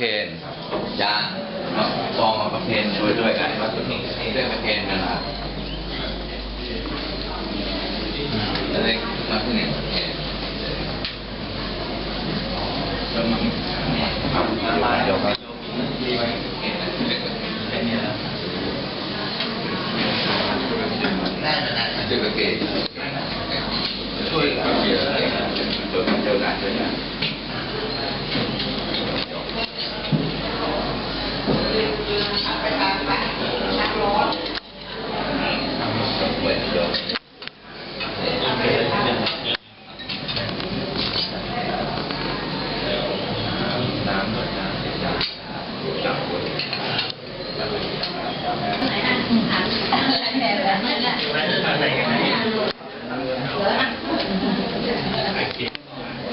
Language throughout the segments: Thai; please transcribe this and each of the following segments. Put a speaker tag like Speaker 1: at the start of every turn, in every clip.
Speaker 1: เค
Speaker 2: น
Speaker 1: จาน
Speaker 2: มาซองมาประเคนช่วยด้วยกันว่าทุกทีนี่เรื่องประเคนกันนะแล้วเล็กมาที่หนึ่งประเคนแล้วมันทำอะไรเดี๋ยวครับมีไว้ประเคนนะแค่นี้นะนั่นนั่นช่วยประเคนช่วยกันเยอะเลยเจอเจอกันเจอกัน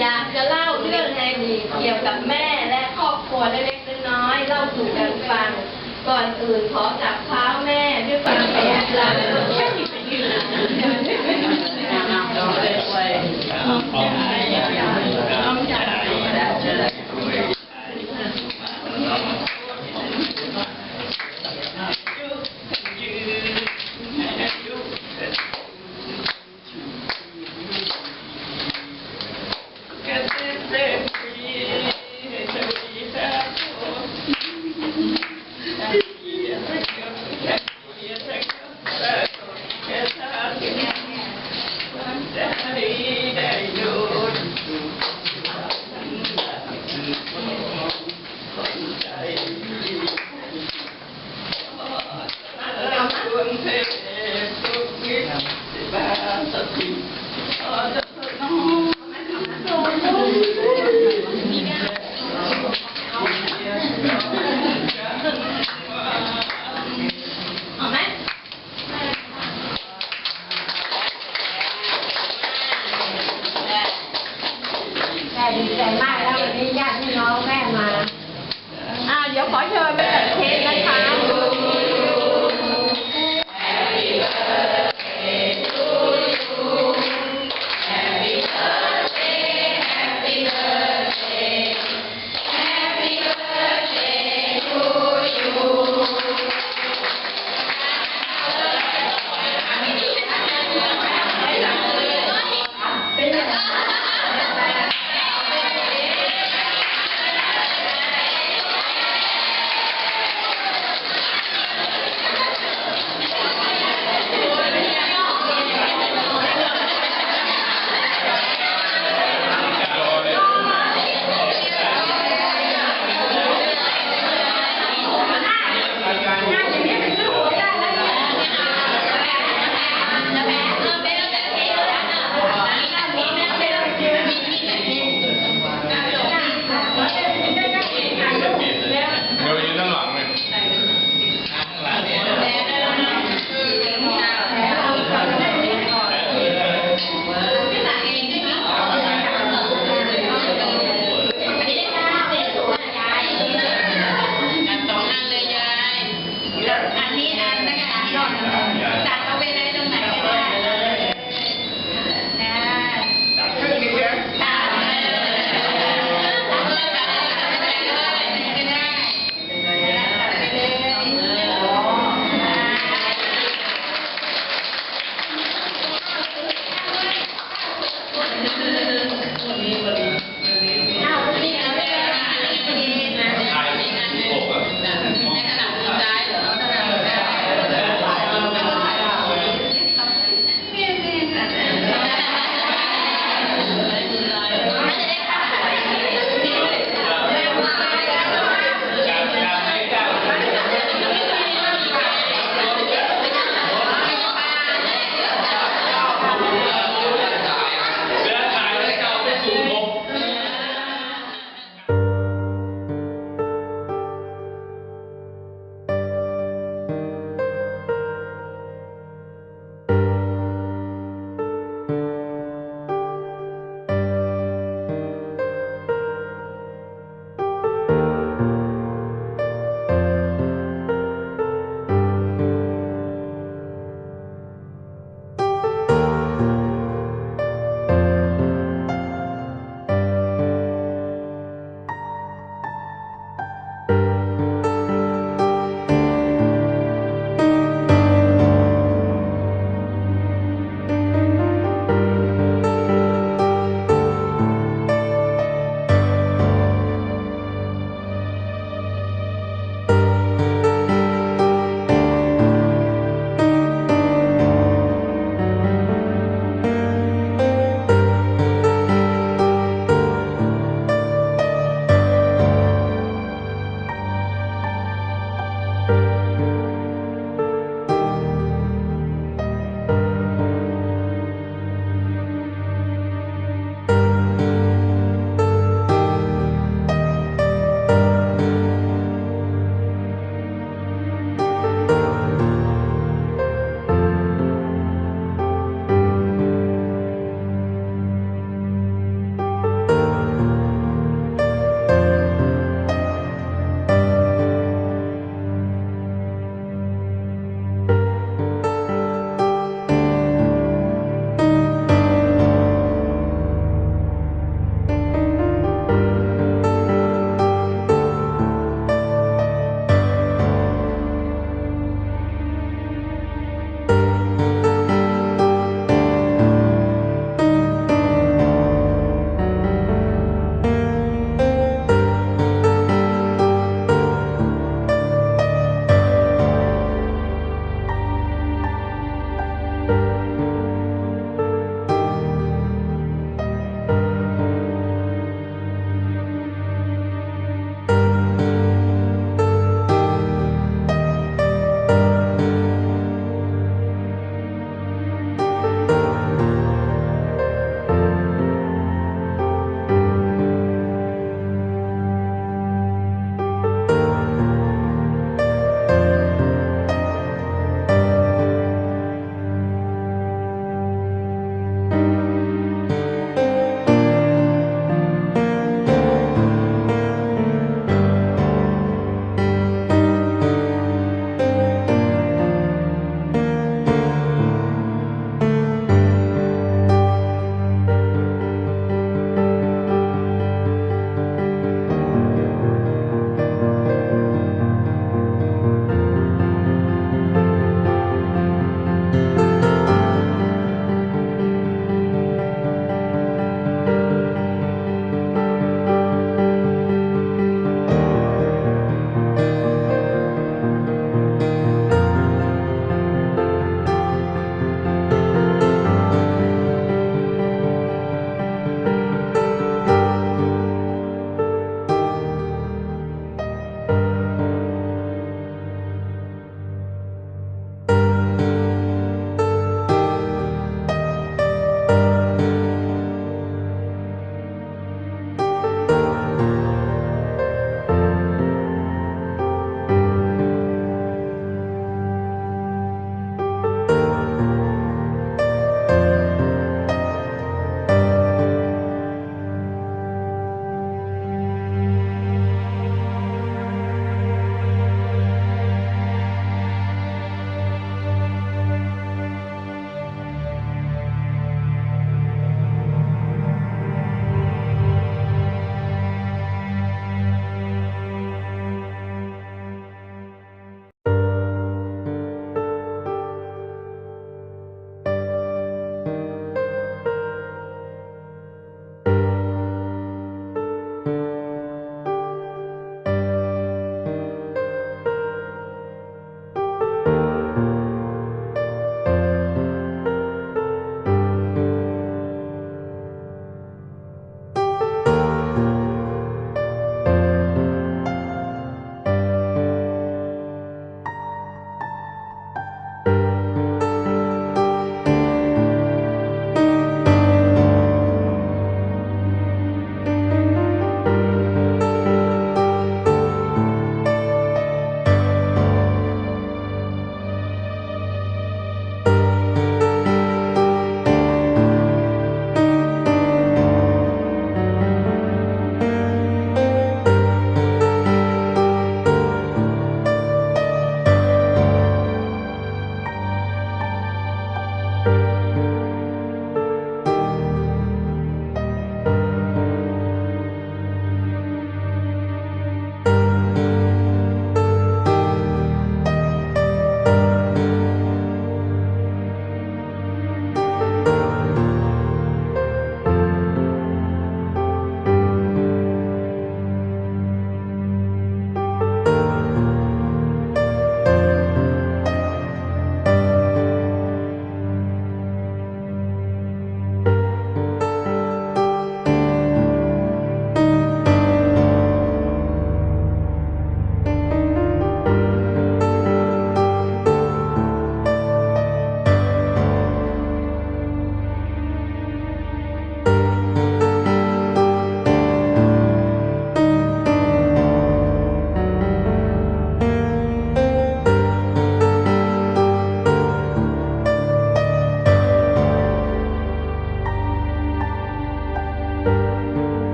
Speaker 3: อยากจะเล่าเรื่องในอดีตเกี่ยวกับแม่และครอบครัวเล็กๆน้อยๆเล่าสู่กันฟัง ก่อนอื่นขอจับเท้าแม่ด้วยความเป็นกลางแค่หยิบไปยืนเอาไหม
Speaker 4: แม่ดีใจมาก